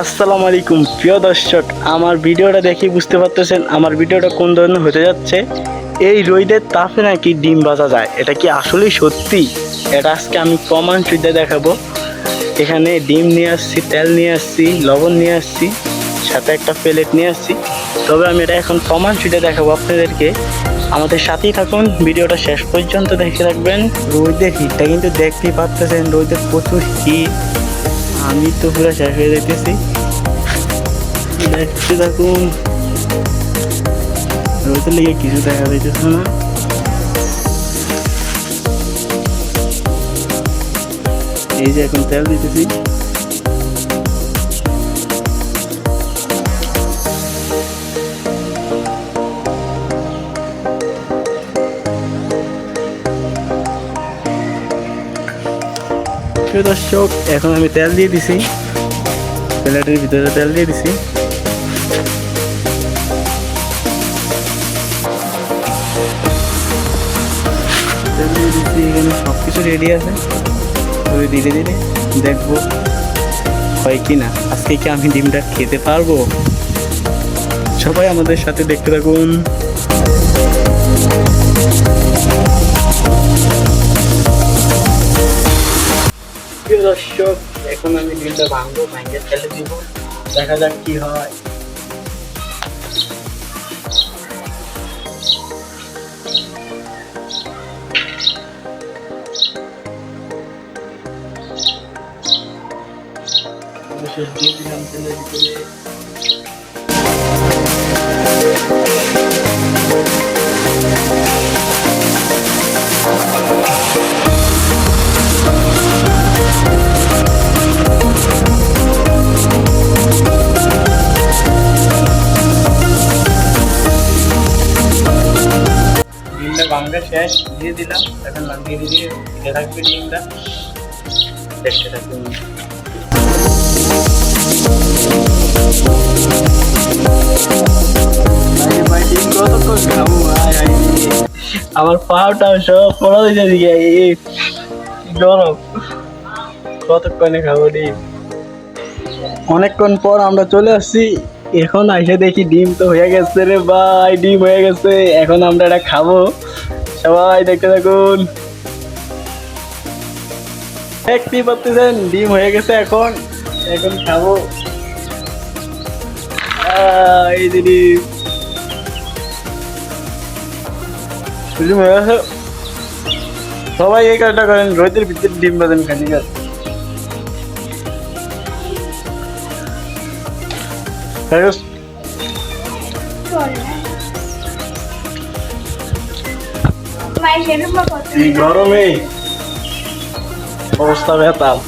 আসসালামু আলাইকুম। প্রিয় দর্শক, আমার ভিডিওটা দেখে বুঝতে পারতেছেন আমার ভিডিওটা কোন ধরনের হতে যাচ্ছে। এই রোদের তাপে নাকি ডিম বাজা যায়, এটা কি আসলেই সত্যি? এটা আজকে আমি প্রমাণ সুদ্ধা দেখাবো। এখানে ডিম নিয়ে আসছি, তেল নিয়ে আসছি, লবণ নিয়ে আসছি, সাথে একটা প্লেট নিয়ে আসছি। তবে আমি এটা এখন প্রমাণ সুদ্ধা দেখাবো আপনাদেরকে। আমাদের সাথেই থাকুন, ভিডিওটা শেষ পর্যন্ত দেখে রাখবেন। রোদের হিটটা কিন্তু দেখতেই পাচ্ছেন রোদের প্রচুর হিট আমি তো পুরো শেষ হয়ে যেতেছি দেখতে থাকুন। রোদের লেগে কিছু দেখা যাইতেছে না। এই যে এখন তেল দিতেছি। প্রিয় দর্শক, এখন আমি তেল দিয়ে দিছি। প্লেটের ভিতরে তেল দিয়ে দিছি। তেল দিয়ে দিচ্ছি এখানে সব কিছু রেডি আছে। তবে ধীরে ধীরে দেখব হয় কি না আজকে কি আমি ডিমটা খেতে পারব? সবাই আমাদের সাথে দেখতে থাকুন। দর্শক, এখন আমি ডিমটা ভাঙবো ভাঙে ফেলে দিব। দেখা যাক কি হয়। দিয়ে দিলাম তেলের ভিতরে ভাঙা শেষ, দিয়ে দিলাম। এখন ধীরে ধীরে দিতে থাকবে ডিমটা দেখতে আয়। আমার পাউটাও সব পড়া দিতে দিকে গরম। কতক্ষণে খাব ডিম? অনেকক্ষণ পর আমরা চলে আসছি। এখন এসে দেখি ডিম তো হয়ে গেছে রে ভাই, ডিম হয়ে গেছে। এখন আমরা এটা খাব। সবাই দেখতে থাকুন। দেখতেই পাচ্ছেন ডিম হয়ে গেছে এখন। এখন খাব। এই গেছে। সবাই এই কাজটা করেন, রোদের ভিতরে ডিম বাজেন খালি কাজ vai gerar uma oportunidade. Vamos estar vetado.